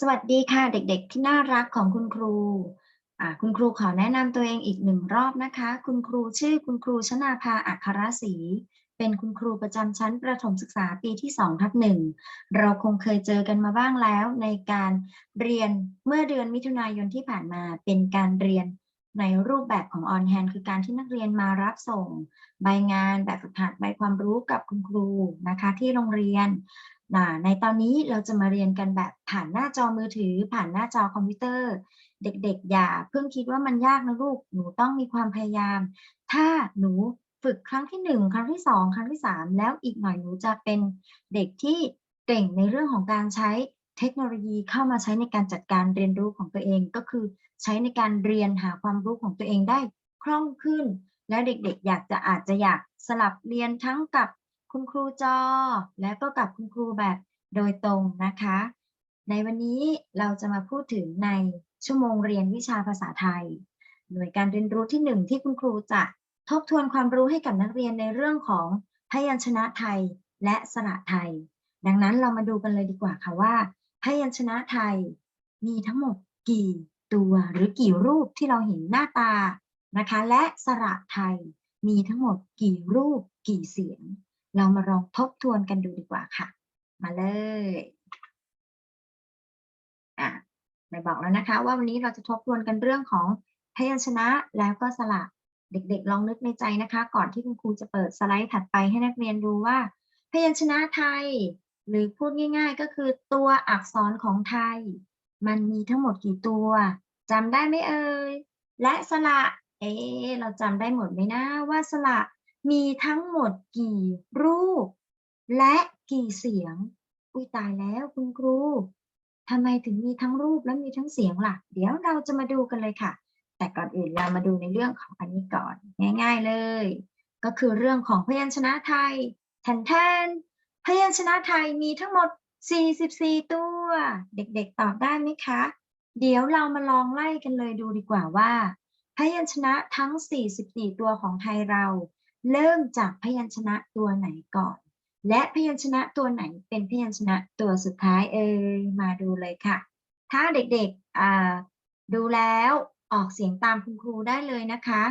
สวัสดีค่ะเด็กๆ ที่น่ารักของคุณครู คุณครูขอแนะนำตัวเองอีกหนึ่งรอบนะคะ คุณครูชื่อคุณครูชนาภาอัครศรีเป็นคุณครูประจำชั้นประถมศึกษาปีที่2ทับหนึ่งเราคงเคยเจอกันมาบ้างแล้วในการเรียนเมื่อเดือนมิถุนายนที่ผ่านมาเป็นการเรียนในรูปแบบของออนแฮนคือการที่นักเรียนมารับส่ง ใบงานแบบฝึกหัดใบความรู้กับคุณครูนะคะ ที่โรงเรียน นะในตอนนี้เราจะมาเรียนกันแบบผ่านหน้าจอมือถือ ผ่านหน้าจอคอมพิวเตอร์ เด็กๆ อย่าเพิ่งคิดว่ามันยากนะลูก หนูต้องมีความพยายาม ถ้าหนูฝึกครั้งที่หนึ่งครั้งที่สองครั้งที่สามแล้วอีกหน่อยหนูจะเป็นเด็กที่เก่งในเรื่องของการใช้เทคโนโลยีเข้ามาใช้ในการจัดการเรียนรู้ของตัวเองก็คือใช้ในการเรียนหาความรู้ของตัวเองได้คล่องขึ้น และเด็กๆ อยากจะอาจจะอยากสลับเรียนทั้งกับ คุณครูจอ และก็กับคุณครูแบบโดยตรงนะคะ ในวันนี้เราจะมาพูดถึงในชั่วโมงเรียนวิชาภาษาไทย หน่วยการเรียนรู้ที่หนึ่งที่คุณครูจะทบทวนความรู้ให้กับนักเรียนในเรื่องของพยัญชนะไทยและสระไทย ดังนั้นเรามาดูกันเลยดีกว่าค่ะว่าพยัญชนะไทยมีทั้งหมดกี่ตัวหรือกี่รูปที่เราเห็นหน้าตานะคะ และสระไทยมีทั้งหมดกี่รูปกี่เสียง เรามาลองทบทวนกันดูดีกว่าค่ะ มาเลยอะไม่บอกแล้วนะคะ ว่าวันนี้เราจะทบทวนกันเรื่องของพยัญชนะแล้วก็สระเด็กๆ ลองนึกในใจนะคะ ก่อนที่คุณครูจะเปิดสไลด์ถัดไปให้นักเรียนดูว่า พยัญชนะไทย หรือพูดง่าย ๆ ก็คือตัวอักษรของไทย มันมีทั้งหมดกี่ตัวจำได้ไหมเอ่ยและสระเอ๊เราจำได้หมดไหมนะว่าสระ มีทั้งหมดกี่รูป และกี่เสียง อุ้ยตายแล้วคุณครูทำไมถึงมีทั้งรูปและมีทั้งเสียงล่ะ เดี๋ยวเราจะมาดูกันเลยค่ะ แต่ก่อนอื่นเรามาดูในเรื่องของอันนี้ก่อน ง่าย ๆเลย ก็คือเรื่องของพยัญชนะไทยแทนแทนพยัญชนะไทยมีทั้งหมด 44 ตัว เด็กๆ ตอบได้ไหมคะ เดี๋ยวเรามาลองไล่กันเลยดูดีกว่าว่า พยัญชนะทั้ง 44 ตัวของไทยเรา เริ่มจากพยัญชนะตัวไหนก่อน และพยัญชนะตัวไหนเป็นพยัญชนะตัวสุดท้ายเอ่ยมาดูเลยค่ะ ถ้าเด็กๆดูแล้วออกเสียงตามคุณครูได้เลยนะคะ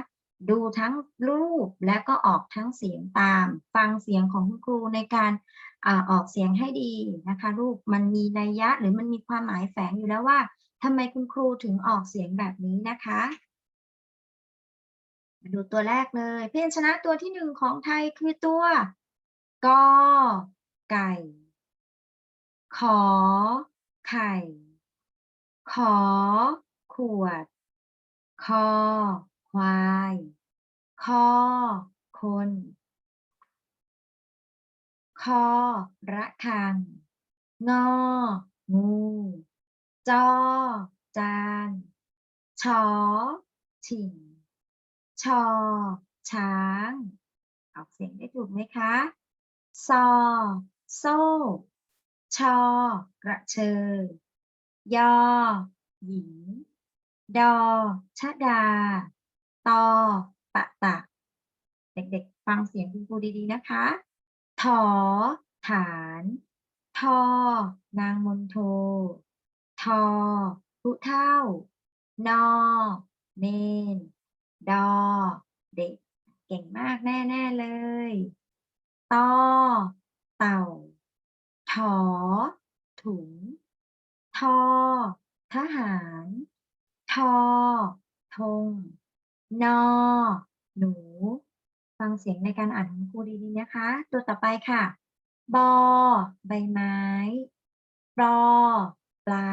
ดูทั้งรูปและก็ออกทั้งเสียงตาม ฟังเสียงของคุณครูในการอออกเสียงให้ดีนะคะ รูปมันมีนัยยะหรือมันมีความหมายแฝงอยู่แล้วว่าทำไมคุณครูถึงออกเสียงแบบนี้นะคะ ดูตัวแรกเลย พยัญชนะตัวที่หนึ่งของไทยคือตัวกอไก่ ขอไข่ ขอ ขวด คอ ควาย คอ คน คอ ระฆัง งอ งู จอ จาน ชอฉิ่ง ชอ ช้าง ออกเสียงได้ถูกไหมคะ ซอ โซ่ ชอ กระเชยยอ หญิง ดอ ชะดา ตอ ปะตะ เด็กๆ ฟังเสียงคุณครูดีๆ นะคะ ถอ ฐาน ทอ นางมนโท ทอผู้เท่านอ เนน ดอ เด็ก เก่งมากแน่ ๆ เลยตอเต่า ถอ ถุง ทอ ทหาร ทอ ธง นอ หนู ฟังเสียงในการอ่านของครูดีๆนะคะ ตัวต่อไปค่ะ บอ ใบไม้ปอปลา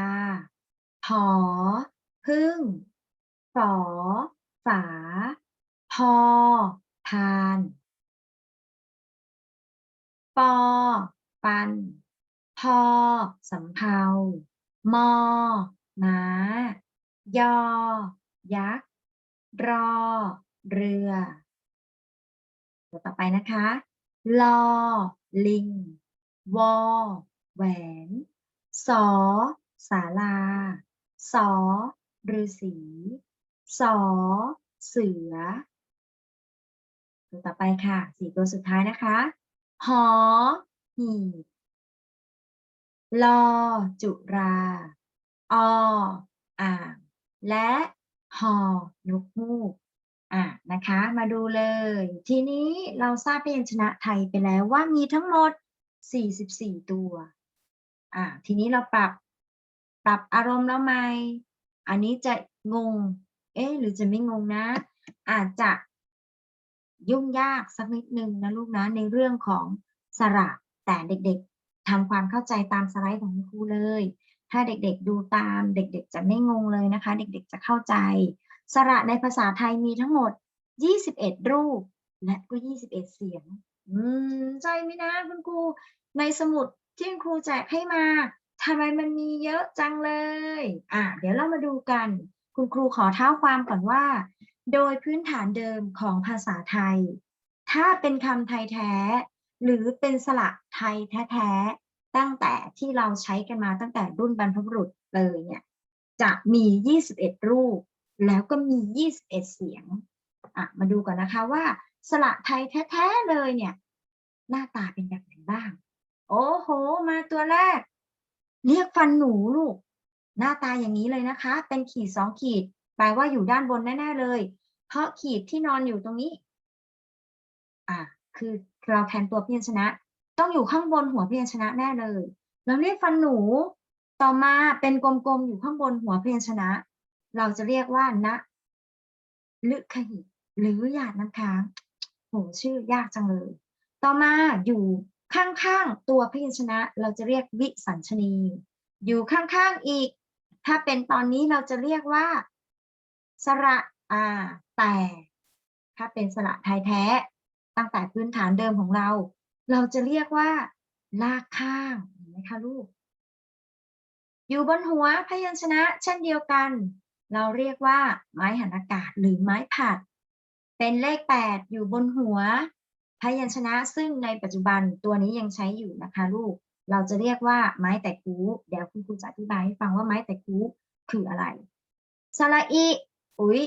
ผอพึ่งฝอ ฝาพอพาน ปอ ปัน พอ สำเภา มอ ม้า ยอ ยักษ์ รอ เรือตัวต่อไปนะคะ ลอ ลิง วอ แหวน สอศาลา สอฤาษี สอ เสือ ตัวต่อไปค่ะ สี่ตัวสุดท้ายนะคะ หอ หีบลอ จุรา ออ่างและหอนกมูกอะนะคะ มาดูเลย ทีนี้เราทราบพยัญชนะไทยไปแล้วว่ามีทั้งหมด 44 ตัว อะทีนี้เราปรับ ปรับอารมณ์แล้วไหม อันนี้จะงง อ๊หรือจะไม่งงนะ อาจจะยุ่งยากสักนิดนึงนะลูกนะในเรื่องของสระแต่เด็กๆทำความเข้าใจตามสไลด์ของคุณครูเลย ถ้าเด็กๆดูตามเด็กๆ จะไม่งงเลยนะคะ เด็กๆจะเข้าใจ สระในภาษาไทยมีทั้งหมด 21 รูป และก็ 21 เสียง อืมใจไหมนะคุณครูในสมุดที่คุณครูแจกให้มาทำไมมันมีเยอะจังเลย อะเดี๋ยวเรามาดูกัน คุณครูขอเท้าความก่อนว่า โดยพื้นฐานเดิมของภาษาไทย ถ้าเป็นคำไทยแท้ หรือเป็นสระไทยแท้ๆตั้งแต่ที่เราใช้กันมาตั้งแต่รุ่นบรรพบุรุษเลยเนี่ยจะมี 21 รูป แล้วก็มี 21 เสียงอะมาดูก่อนนะคะว่า สระไทยแท้ๆเลยเนี่ย หน้าตาเป็นแบบไหนบ้าง โอ้โห มาตัวแรก เรียกฟันหนูลูก หน้าตาอย่างนี้เลยนะคะ เป็นขีดสองขีด แปลว่าอยู่ด้านบนแน่ ๆ เลย เพราะขีดที่นอนอยู่ตรงนี้ อะคือเราแทนตัวพยัญชนะ ต้องอยู่ข้างบนหัวพยัญชนะแน่เลย เราเรียกฟันหนู ต่อมาเป็นกลมๆอยู่ข้างบนหัวพยัญชนะ เราจะเรียกว่านะลึกขหิหรือหยาดน้ำค้างโหชื่อยากจังเลย ต่อมาอยู่ข้างๆตัวพยัญชนะ เราจะเรียกวิสัญชนี อยู่ข้างๆอีก ถ้าเป็นตอนนี้เราจะเรียกว่า สระอาแต่ ถ้าเป็นสระไทยแท้ ตั้งแต่พื้นฐานเดิมของเรา เราจะเรียกว่า ลากข้างเห็นไหมคะลูก อยู่บนหัวพยัญชนะ เช่นเดียวกัน เราเรียกว่า ไม้หันอากาศหรือไม้ผัด เป็นเลข 8 อยู่บนหัวพยัญชนะซึ่งในปัจจุบันตัวนี้ยังใช้อยู่นะคะลูก เราจะเรียกว่าไม้แต่คูเดี๋ยวคุณครูจะอธิบายให้ฟังว่าไม้แต่คูคืออะไรสระอีอุ๊ย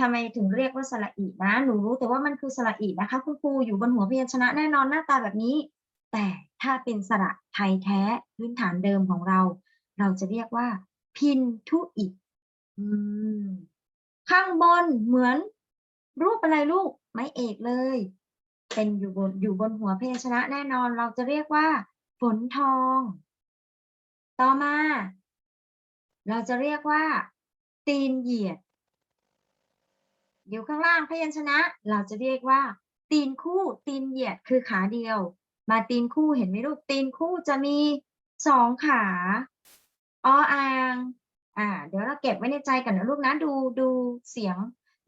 ทำไมถึงเรียกว่าสระอีนะ หนูรู้แต่ว่ามันคือสระอีนะคะ คุณครูอยู่บนหัวพยัญชนะแน่นอนหน้าตาแบบนี้ แต่ถ้าเป็นสระไทยแท้พื้นฐานเดิมของเรา เราจะเรียกว่า พินทุอิข้างบนเหมือน รูปอะไรลูก ไม้เอกเลย เป็นอยู่บนอยู่บนหัวพยัญชนะแน่นอน เราจะเรียกว่า ฝนทอง ต่อมา เราจะเรียกว่า ตีนเหยียดอยู่ข้างล่างพยัญชนะ เราจะเรียกว่า ตีนคู่ ตีนเหยียดคือขาเดียว มาตีนคู่เห็นไหมลูก ตีนคู่จะมีสองขาออ่าง อ่า เดี๋ยวเราเก็บไว้ในใจกันนะลูกนะ ดู ดูเสียง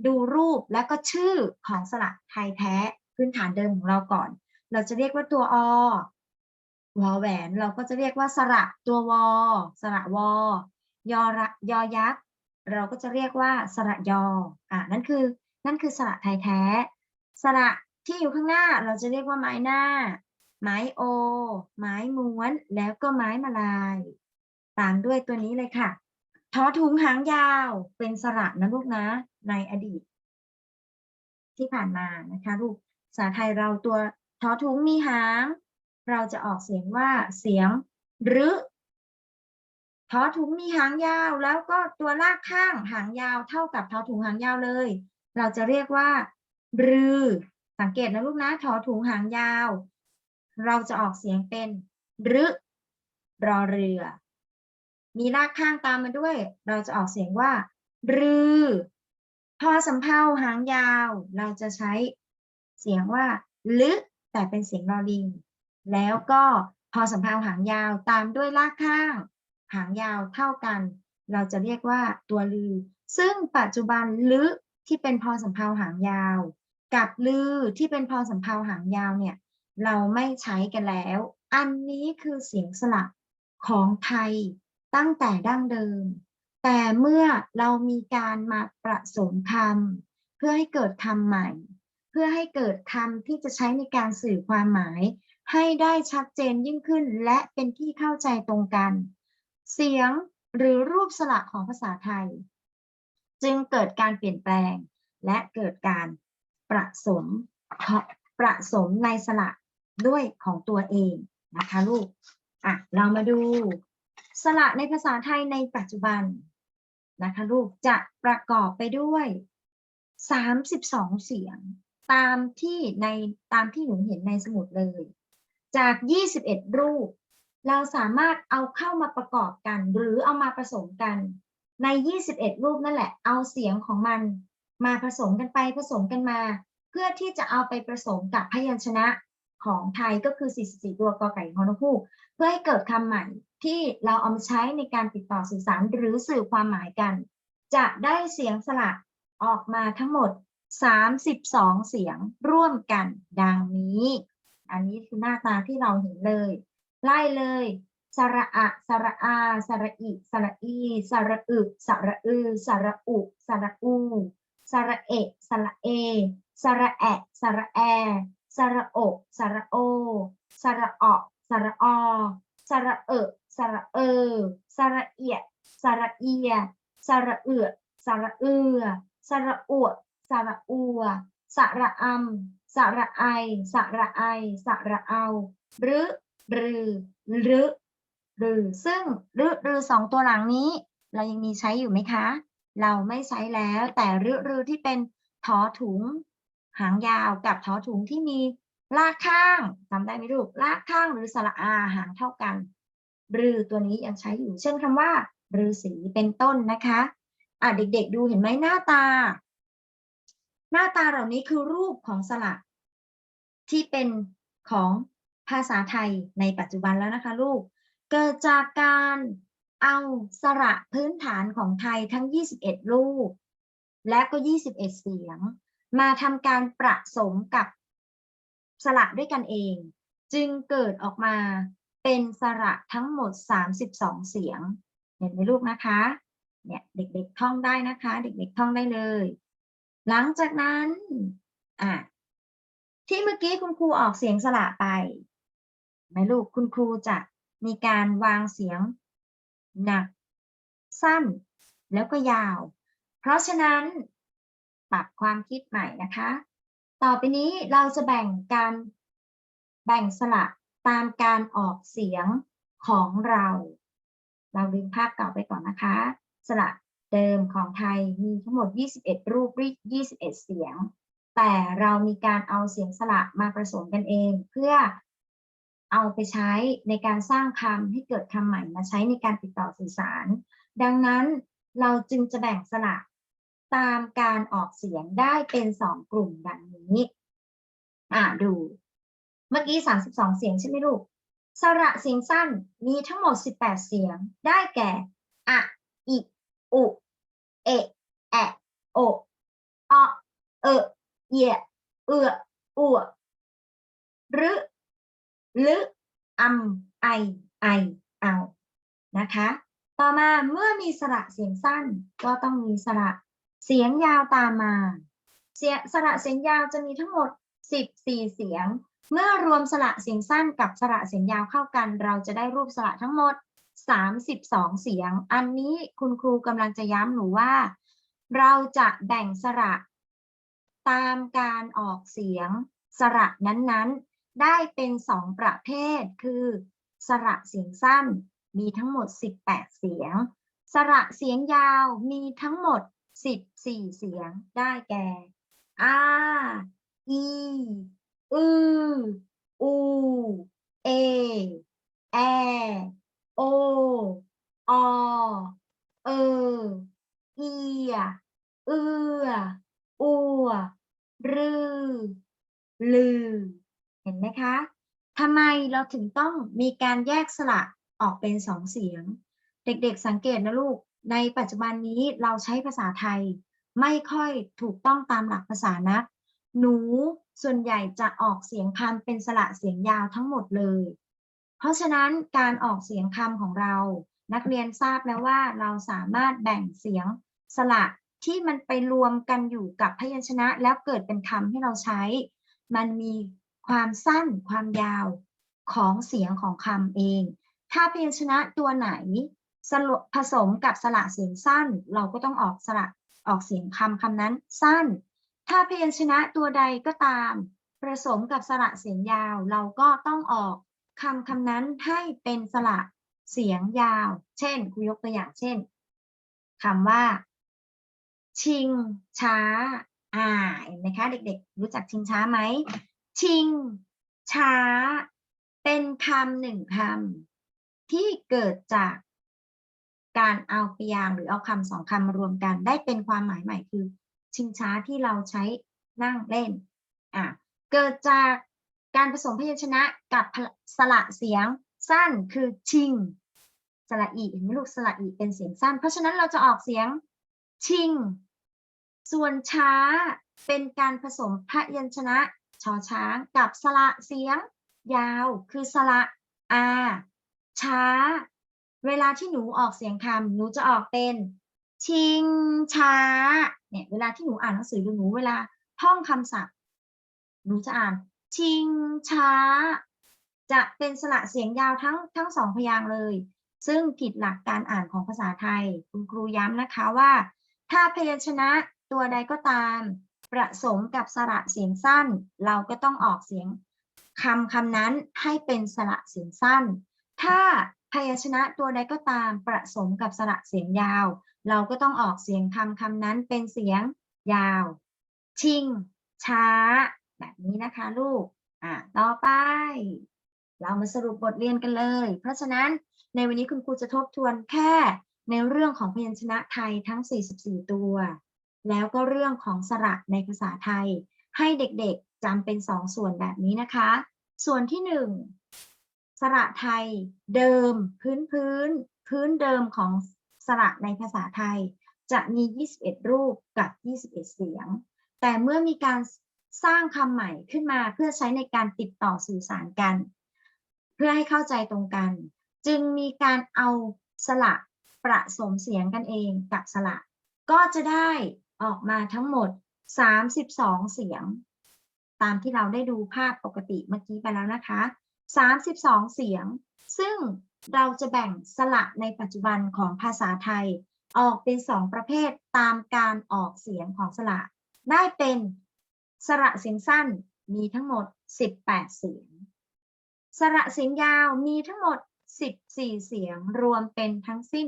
ดูรูป แล้วก็ชื่อของสระไทยแท้ พื้นฐานเดิมของเราก่อน เราจะเรียกว่าตัวอ วอแหวนเราก็จะเรียกว่าสระตัววอสระวอยอระยอยักษ์เราก็จะเรียกว่าสระยออ่านั่นคือนั่นคือสระไทยแท้ สระที่อยู่ข้างหน้าเราจะเรียกว่าไม้หน้า ไม้โอ ไม้ม้วน แล้วก็ไม้มาลาย ตามด้วยตัวนี้เลยค่ะทอถุงหางยาวเป็นสระนะลูกนะ ในอดีต ที่ผ่านมานะคะลูกภาษาไทยเราตัวทอถุงมีหาง เราจะออกเสียงว่าเสียงหรือทอถุงมีหางยาว แล้วก็ตัวลากข้างหางยาวเท่ากับทอถุงหางยาวเลย เราจะเรียกว่ารือสังเกตนะลูกนะทอถุงหางยาว เราจะออกเสียงเป็นรึรอเรือ มีลากข้างตามมาด้วย เราจะออกเสียงว่า รือพอสำเภาหางยาว เราจะใช้เสียงว่า ลึแต่เป็นเสียงรอลิง แล้วก็พอสำเภาหางยาวตามด้วยลากข้าง หางยาวเท่ากัน เราจะเรียกว่าตัวลือ ซึ่งปัจจุบันลึที่เป็นพอสำเภาหางยาว กับลือที่เป็นพอสำเภาหางยาวเนี่ยเราไม่ใช้กันแล้ว อันนี้คือเสียงสลักของไทยตั้งแต่ดั้งเดิม แต่เมื่อเรามีการมาประสมคำเพื่อให้เกิดคำใหม่ เพื่อให้เกิดคำที่จะใช้ในการสื่อความหมาย ให้ได้ชัดเจนยิ่งขึ้นและเป็นที่เข้าใจตรงกัน เสียงหรือรูปสระของภาษาไทย จึงเกิดการเปลี่ยนแปลง และเกิดการประสมประสมในสระด้วยของตัวเองนะคะลูกอะเรามาดูสระในภาษาไทยในปัจจุบันนะคะลูกจะประกอบไปด้วย 32 เสียง ตามที่ในตามที่หนูเห็นในสมุดเลย จาก 21 รูป เราสามารถเอาเข้ามาประกอบกัน หรือเอามาผสมกัน ใน 21 รูปนั่นแหละ เอาเสียงของมัน มาผสมกันไปผสมกันมา เพื่อที่จะเอาไปผสมกับพยัญชนะของไทยก็คือ 44 ตัวกอไก่ฮอนกฮูกเพื่อให้เกิดคำใหม่ที่เราเอามาใช้ในการติดต่อสื่อสารหรือสื่อความหมายกัน จะได้เสียงสระออกมาทั้งหมด 32 เสียงร่วมกันดังนี้ อันนี้คือหน้าตาที่เราเห็นเลย ไล่เลยสระอะสระอาสระอิสระอีสระอึสระอือสระอุสระอูสระเอะสระเอสระแอะสระแอสระโอะสระโอสระเอะสระอสระเอะสระเออสระเอียสระเอียสระเอือสระเอือสระอวดสระอัวสระอำ สระไอ สระไอ สระเอาหรือรือหรือหรือซึ่งหรือหรือสองตัวหลังนี้ เรายังมีใช้อยู่ไหมคะ เราไม่ใช้แล้ว แต่หรือหรือที่เป็นถอถุง หางยาวกับถอถุงที่มีลากข้างจำได้ไหมลูกลากข้างหรือสระอาหางเท่ากัน รือตัวนี้ยังใช้อยู่ เช่นคำว่ารือสีเป็นต้นนะคะ อะเด็ก ๆ ดูเห็นไหมหน้าตา หน้าตาเหล่านี้คือรูปของสระที่เป็นของภาษาไทยในปัจจุบันแล้วนะคะลูก เกิดจากการเอาสระพื้นฐานของไทยทั้ง 21 รูป และก็ 21 เสียง มาทำการประสมกับสระด้วยกันเอง จึงเกิดออกมาเป็นสระทั้งหมด 32 เสียง เห็นไหมลูกนะคะ เนี่ยเด็กๆท่องได้นะคะ เด็กๆท่องได้เลย หลังจากนั้นอะที่เมื่อกี้คุณครูออกเสียงสระไปไหมลูกคุณครูจะมีการวางเสียงหนัก สั้น แล้วก็ยาว เพราะฉะนั้นปรับความคิดใหม่นะคะ ต่อไปนี้เราจะแบ่งการแบ่งสระตามการออกเสียงของเรา เราลืมภาพเก่าไปก่อนนะคะ สระ เดิมของไทยมีทั้งหมด 21 รูป21 เสียง แต่เรามีการเอาเสียงสระมาผสมกันเอง เพื่อเอาไปใช้ในการสร้างคำให้เกิดคำใหม่มาใช้ในการติดต่อสื่อสาร ดังนั้นเราจึงจะแบ่งสระตามการออกเสียงได้เป็นสองกลุ่มดังนี้ อ่าดู เมื่อกี้32เสียงใช่ไหมลูก สระเสียงสั้นมีทั้งหมด18เสียง ได้แก่ อะ อิ อุเอะแอะโอออเออเยเอืออัวหรือลึอัมไอไอเอานะคะ ต่อมาเมื่อมีสระเสียงสั้น ก็ต้องมีสระเสียงยาวตามมา เสียสระเสียงยาวจะมีทั้งหมด 14 เสียง เมื่อรวมสระเสียงสั้นกับสระเสียงยาวเข้ากัน เราจะได้รูปสระทั้งหมด 32 เสียง อันนี้คุณครูกำลังจะย้ำหนูว่า เราจะแบ่งสระ ตามการออกเสียงสระนั้นๆ ได้เป็นสองประเภท คือสระเสียงสั้นมีทั้งหมด 18 เสียง สระเสียงยาวมีทั้งหมด 14 เสียง ได้แก่ อาอี อือ อู เอ แอ โออเออเอียเอืออัวรือลือ เห็นไหมคะทำไมเราถึงต้องมีการแยกสระออกเป็นสองเสียง เด็กๆสังเกตนะลูก ในปัจจุบันนี้เราใช้ภาษาไทย ไม่ค่อยถูกต้องตามหลักภาษานัก หนูส่วนใหญ่จะออกเสียงคำเป็นสระเสียงยาวทั้งหมดเลย เพราะฉะนั้นการออกเสียงคำของเรา นักเรียนทราบแล้วว่าเราสามารถแบ่งเสียงสระที่มันไปรวมกันอยู่กับพยัญชนะ แล้วเกิดเป็นคำให้เราใช้ มันมีความสั้นความยาวของเสียงของคำเอง ถ้าพยัญชนะตัวไหนสผสมกับสระเสียงสั้น เราก็ต้องออกสระออกเสียงคำคำนั้นสั้น ถ้าพยัญชนะตัวใดก็ตามผสมกับสระเสียงยาว เราก็ต้องออก คำคำนั้นให้เป็นสระเสียงยาว เช่นครูยกตัวอย่างเช่นคำว่า ชิง ช้า อ่าเห็นไหมคะ เด็ก ๆ รู้จักชิงช้าไหม ชิง ช้า เป็นคำหนึ่งคำที่เกิดจากการเอาพยางหรือเอาคำสองคำมารวมกัน ได้เป็นความหมายใหม่คือ ชิงช้าที่เราใช้นั่งเล่นอะเกิดจาก การผสมพยัญชนะกับสระเสียงสั้นคือชิง สระอีเห็นไหมลูกสระอีเป็นเสียงสั้น เพราะฉะนั้นเราจะออกเสียงชิง ส่วนช้าเป็นการผสมพยัญชนะชอช้างกับสระเสียง ยาวคือสระอาช้า เวลาที่หนูออกเสียงคำหนูจะออกเป็น ชิงช้าเนี่ยเวลาที่หนูอ่านหนังสือหรือหนูเวลาท่องคำศัพท์หนูจะอ่าน ชิงช้า จะเป็นสระเสียงยาวทั้งทั้งสองพยางค์เลย ซึ่งผิดหลักการอ่านของภาษาไทย คุณครูย้ำนะคะว่า ถ้าพยัญชนะตัวใดก็ตาม ประสมกับสระเสียงสั้น เราก็ต้องออกเสียงคำคำนั้นให้เป็นสระเสียงสั้น ถ้าพยัญชนะตัวใดก็ตามประสมกับสระเสียงยาว เราก็ต้องออกเสียงคำคำนั้นเป็นเสียงยาว ชิง ช้า แบบนี้นะคะลูกอะต่อไป เรามาสรุปบทเรียนกันเลย เพราะฉะนั้นในวันนี้คุณครูจะทบทวนแค่ในเรื่องของพยัญชนะไทยทั้ง 44 ตัว แล้วก็เรื่องของสระในภาษาไทย ให้เด็กๆจำเป็นสองส่วนแบบนี้นะคะ ส่วนที่หนึ่งสระไทยเดิมพื้นพื้น พื้นเดิมของสระในภาษาไทย จะมี 21 รูปกับ 21 เสียง แต่เมื่อมีการ สร้างคำใหม่ขึ้นมาเพื่อใช้ในการติดต่อสื่อสารกัน เพื่อให้เข้าใจตรงกัน จึงมีการเอาสระประสมเสียงกันเองกับสระก็จะได้ออกมาทั้งหมด 32 เสียง ตามที่เราได้ดูภาพปกติเมื่อกี้ไปแล้วนะคะ 32 เสียง ซึ่งเราจะแบ่งสระในปัจจุบันของภาษาไทย ออกเป็น 2 ประเภทตามการออกเสียงของสระได้เป็น สระเสียงสั้นมีทั้งหมด 18 เสียง สระเสียงยาวมีทั้งหมด 14 เสียง รวมเป็นทั้งสิ้น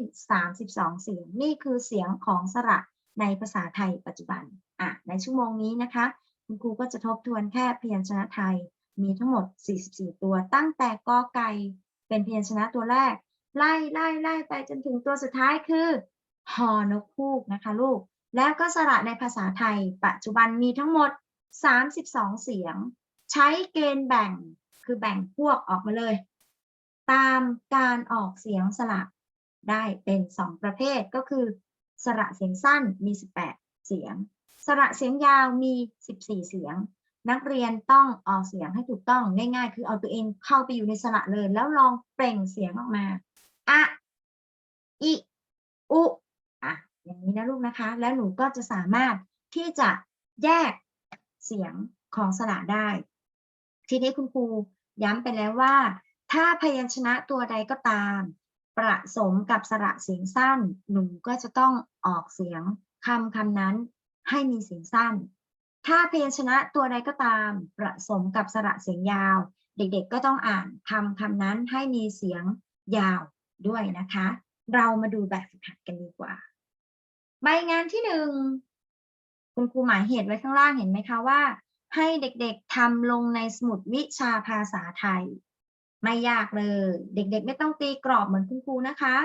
32 เสียง นี่คือเสียงของสระในภาษาไทยปัจจุบัน อะ ในชั่วโมงนี้นะคะ คุณครูก็จะทบทวนแค่พยัญชนะไทย มีทั้งหมด 44 ตัว ตั้งแต่กอไก่ เป็นพยัญชนะตัวแรก ไล่ไล่ไล่ไปจนถึงตัวสุดท้ายคือฮอนกฮูกนะคะลูก แล้วก็สระในภาษาไทย ปัจจุบันมีทั้งหมด 32 เสียง ใช้เกณฑ์แบ่งคือแบ่งพวกออกมาเลย ตามการออกเสียงสระได้เป็น 2 ประเภทก็คือ สระเสียงสั้นมี 18 เสียง สระเสียงยาวมี 14 เสียง นักเรียนต้องออกเสียงให้ถูกต้องง่ายๆ คือเอาตัวเองเข้าไปอยู่ในสระเลย แล้วลองเปล่งเสียงออกมาอะอิอุอะอย่างนี้นะลูกนะคะ แล้วหนูก็จะสามารถที่จะแยก เสียงของสระได้ ทีนี้คุณครูย้ำไปแล้วว่า ถ้าพยัญชนะตัวใดก็ตาม ประสมกับสระเสียงสั้น หนูก็จะต้องออกเสียงคำคำนั้นให้มีเสียงสั้น ถ้าพยัญชนะตัวใดก็ตาม ประสมกับสระเสียงยาว เด็กๆ ก็ต้องอ่านคำคำนั้นให้มีเสียงยาวด้วยนะคะ เรามาดูแบบฝึกหัดกันดีกว่า ใบงานที่หนึ่ง คุณครูหมายเหตุไว้ข้างล่างเห็นไหมคะว่า ให้เด็กๆทำลงในสมุดวิชาภาษาไทย ไม่ยากเลย เด็กๆ ไม่ต้องตีกรอบเหมือนคุณครูนะคะ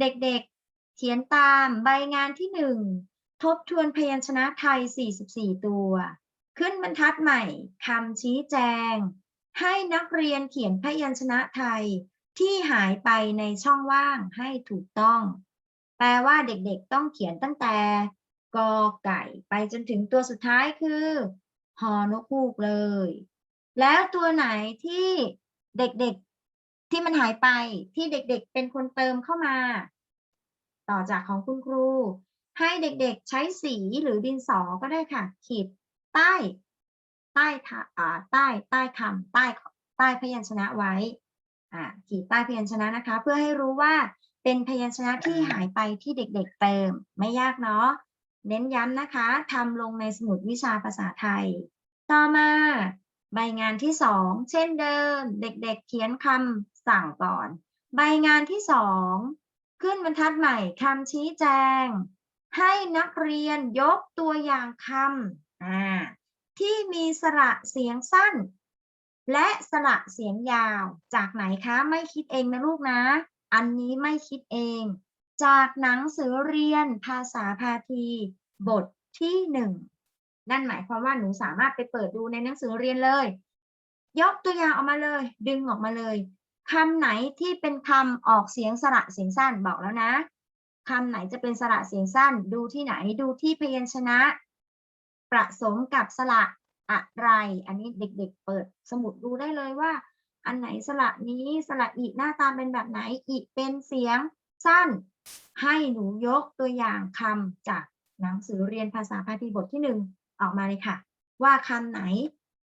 เด็กๆ เขียนตามใบงานที่หนึ่งทบทวนพยัญชนะไทย 44 ตัว ขึ้นบรรทัดใหม่คำชี้แจง ให้นักเรียนเขียนพยัญชนะไทยที่หายไปในช่องว่างให้ถูกต้อง แปลว่าเด็กๆ ต้องเขียนตั้งแต่ กอไก่ ไปจนถึงตัวสุดท้ายคือฮอนกฮูกเลย แล้วตัวไหนที่เด็กๆที่มันหายไปที่เด็กๆเป็นคนเติมเข้ามา ต่อจากของคุณครู ให้เด็กๆใช้สีหรือดินสอก็ได้ค่ะ ขีดใต้ ใต้อ่าใต้ใต้คำใต้ใต้พยัญชนะไว้อ่าขีดใต้พยัญชนะนะคะ เพื่อให้รู้ว่าเป็นพยัญชนะที่หายไปที่เด็กๆเติมไม่ยากเนาะ เน้นย้ำนะคะทำลงในสมุดวิชาภาษาไทย ต่อมาใบงานที่สองเช่นเดิม เด็กๆ เขียนคำสั่งก่อน ใบงานที่สองขึ้นบรรทัดใหม่คำชี้แจง ให้นักเรียนยกตัวอย่างคำอ่าที่มีสระเสียงสั้น และสระเสียงยาว จากไหนคะ ไม่คิดเองนะลูกนะ อันนี้ไม่คิดเอง จากหนังสือเรียนภาษาพาที บทที่หนึ่งนั่นหมายความว่าหนูสามารถไปเปิดดูในหนังสือเรียนเลย ยกตัวอย่างออกมาเลย ดึงออกมาเลยคำไหนที่เป็นคำออกเสียงสระเสียงสั้นบอกแล้วนะคำไหนจะเป็นสระเสียงสั้น ดูที่ไหนดูที่พยัญชนะ ประสมกับสระอะไร อันนี้เด็กๆ เปิดสมุดดูได้เลยว่า อันไหนสระนี้สระอีหน้าตาเป็นแบบไหนอีเป็นเสียงสั้น ให้หนูยกตัวอย่างคำจากหนังสือเรียนภาษาพาทีบทที่หนึ่งออกมาเลยค่ะ ว่าคำไหน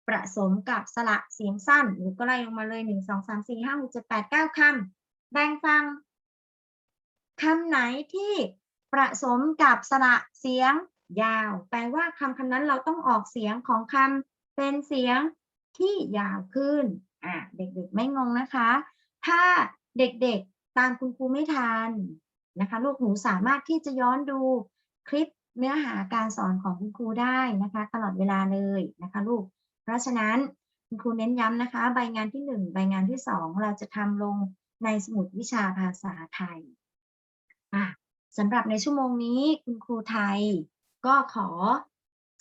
ประสมกับสระเสียงสั้นหนูก็ไล่ลงมาเลยหนึ่งสองสามสี่ห้าหกเจ็ดแปดเก้าคำแบ่งฟังคำไหนที่ประสมกับสระเสียงยาว แปลว่าคำคำนั้นเราต้องออกเสียงของคำเป็นเสียงที่ยาวขึ้นอะเด็กๆไม่งงนะคะ ถ้าเด็กๆตามคุณครูไม่ทัน นะคะลูกหนูสามารถที่จะย้อนดูคลิปเนื้อหาการสอนของคุณครูได้นะคะ ตลอดเวลาเลยนะคะลูก เพราะฉะนั้นคุณครูเน้นย้ำนะคะ ใบงานที่หนึ่งใบงานที่สองเราจะทำลงในสมุดวิชาภาษาไทยอะสำหรับในชั่วโมงนี้คุณครูไทย ก็ขอ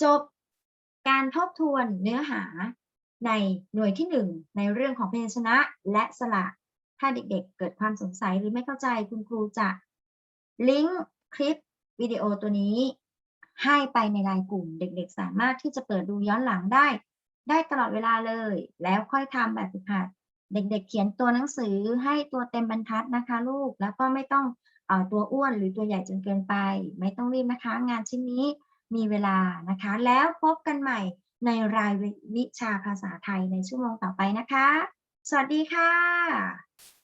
จบการทบทวนเนื้อหาในหน่วยที่หนึ่งในเรื่องของพยัญชนะและสระถ้าเด็กๆเกิดความสงสัยหรือไม่เข้าใจคุณครูจะ ลิงก์คลิปวิดีโอตัวนี้ให้ไปในไลน์กลุ่ม เด็กๆ สามารถที่จะเปิดดูย้อนหลังได้ ได้ตลอดเวลาเลย แล้วค่อยทำแบบฝึกหัด เด็กๆ เขียนตัวหนังสือให้ตัวเต็มบรรทัดนะคะ ลูกแล้วก็ไม่ต้องเอ่อตัวอ้วนหรือตัวใหญ่จนเกินไป ไม่ต้องรีบนะคะ งานชิ้นนี้มีเวลานะคะ แล้วพบกันใหม่ในรายวิชาภาษาไทยในชั่วโมงต่อไปนะคะ สวัสดีค่ะ